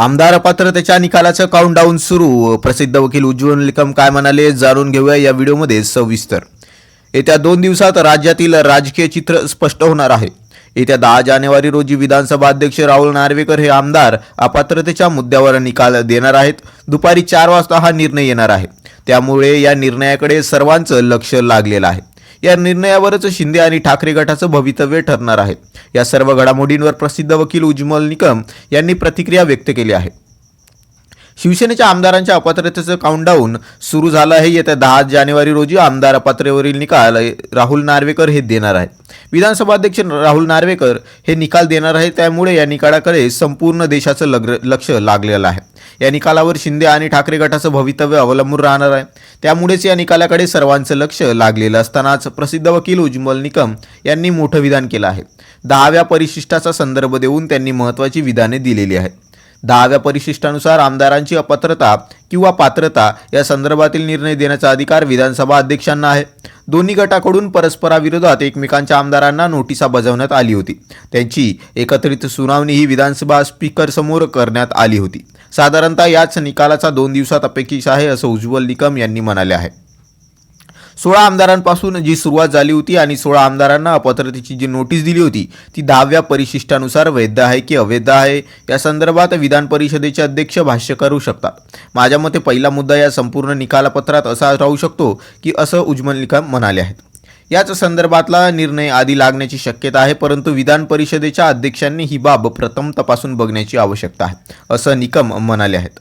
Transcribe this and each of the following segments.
आमदार अपात्रतेच्या निकालाचं काउंटडाऊन सुरू. प्रसिद्ध वकील उज्ज्वल निकम काय म्हणाले जाणून घेऊया या व्हिडिओमध्ये सविस्तर. येत्या दोन दिवसात राज्यातील राजकीय चित्र स्पष्ट होणार आहे. येत्या दहा जानेवारी रोजी विधानसभा अध्यक्ष राहुल नार्वेकर हे आमदार अपात्रतेच्या मुद्द्यावर निकाल देणार आहेत. दुपारी चार वाजता हा निर्णय येणार आहे. त्यामुळे या निर्णयाकडे सर्वांचं लक्ष लागलेलं आहे. या निर्णयावरच शिंदे आणि ठाकरे गटाचं भवितव्य ठरणार आहे. या सर्व घडामोडींवर प्रसिद्ध वकील उज्ज्वल निकम यांनी प्रतिक्रिया व्यक्त केली आहे. शिवसेनेच्या आमदारांच्या अपात्रतेचं काउंटडाऊन सुरू झालं आहे. येत्या दहा जानेवारी रोजी आमदार अपात्रतेवरील निकाल राहुल नार्वेकर हे देणार आहेत. विधानसभा अध्यक्ष राहुल नार्वेकर हे निकाल देणार आहेत. त्यामुळे या निकालाकडे संपूर्ण देशाचं लग्र लक्ष लागलेलं आहे. या निकालावर शिंदे आणि ठाकरे गटाचं भवितव्य अवलंबून राहणार आहे. त्यामुळेच या निकालाकडे सर्वांचं लक्ष लागलेलं असतानाच प्रसिद्ध वकील उज्ज्वल निकम यांनी मोठं विधान केलं आहे. दहाव्या परिशिष्टाचा संदर्भ देऊन त्यांनी महत्त्वाची विधाने दिलेली आहेत. दहाव्या परिशिष्टानुसार आमदारांची अपात्रता किंवा पात्रता या संदर्भातील निर्णय देण्याचा अधिकार विधानसभा अध्यक्षांना आहे. दोन्ही गटाकडून परस्पराविरोधात एकमेकांच्या आमदारांना नोटिसा बजावण्यात आली होती. त्यांची एकत्रित सुनावणी ही विधानसभा स्पीकरसमोर करण्यात आली होती. साधारणतः याच निकालाचा दोन दिवसात अपेक्षित आहे असं उज्ज्वल निकम यांनी म्हणाले आहे. सोळा आमदारांपासून जी सुरुवात झाली होती आणि सोळा आमदारांना अपात्रतेची जी नोटीस दिली होती ती दहाव्या परिशिष्टानुसार वैध आहे की अवैध आहे या संदर्भात विधान परिषदेचे अध्यक्ष भाष्य करू शकतात. माझ्या मते पहिला मुद्दा या संपूर्ण निकालपत्रात असा राहू शकतो की असं उज्ज्वल निकम म्हणाले आहेत. याच संदर्भातला निर्णय आधी लागण्याची शक्यता आहे परंतु विधान परिषदेच्या अध्यक्षांनी ही बाब प्रथम तपासून बघण्याची आवश्यकता आहे असं निकम म्हणाले आहेत.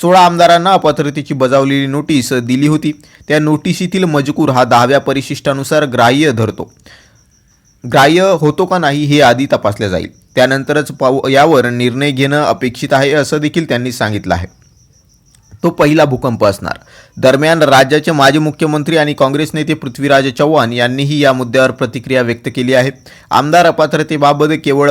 सोळा आमदारांना अपात्रतेची बजावलेली नोटीस दिली होती. त्या नोटिशीतील मजकूर हा दहाव्या परिशिष्टानुसार ग्राह्य धरतो. ग्राह्य होतो का नाही हे आधी तपासले जाईल. त्यानंतरच पाव यावर निर्णय घेणं अपेक्षित आहे असं देखील त्यांनी सांगितलं आहे. तो पहिला भूकंप असणार. दरम्यान राज्याचे माजी मुख्यमंत्री आणि काँग्रेस नेते पृथ्वीराज चव्हाण यांनीही या मुद्द्यावर प्रतिक्रिया व्यक्त केली आहे. आमदार अपात्रतेबाबत केवळ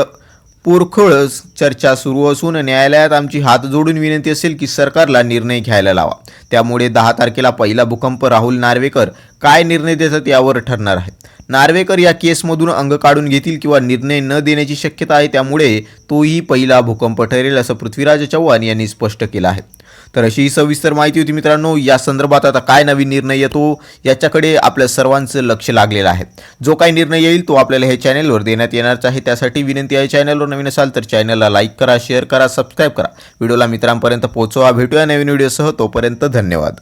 पोरखोळ चर्चा सुरू असून न्यायालयात आमची हात जोडून विनंती असेल की सरकारला निर्णय घ्यायला लावा. त्यामुळे दहा तारखेला पहिला भूकंप राहुल नार्वेकर काय निर्णय देतात यावर ठरणार आहे नार्वेकर या केसमधून अंग काढून घेतील किंवा निर्णय न देण्याची शक्यता आहे त्यामुळे तोही पहिला भूकंप ठरेल असं पृथ्वीराज चव्हाण यांनी स्पष्ट केलं आहे. तर अशी ही सविस्तर माहिती होती मित्रांनो. या संदर्भात आता काय नवीन निर्णय येतो याच्याकडे आपल्या सर्वांचं लक्ष लागलेलं आहे. जो काही निर्णय येईल तो आपल्याला हे चॅनेलवर देण्यात येणारच आहे. त्यासाठी विनंती आहे चॅनलवर नवीन असाल तर चॅनलला लाईक करा शेअर करा सबस्क्राईब करा. व्हिडिओला मित्रांपर्यंत पोहोचवा. भेटूया नवीन व्हिडिओसह. तोपर्यंत धन्यवाद.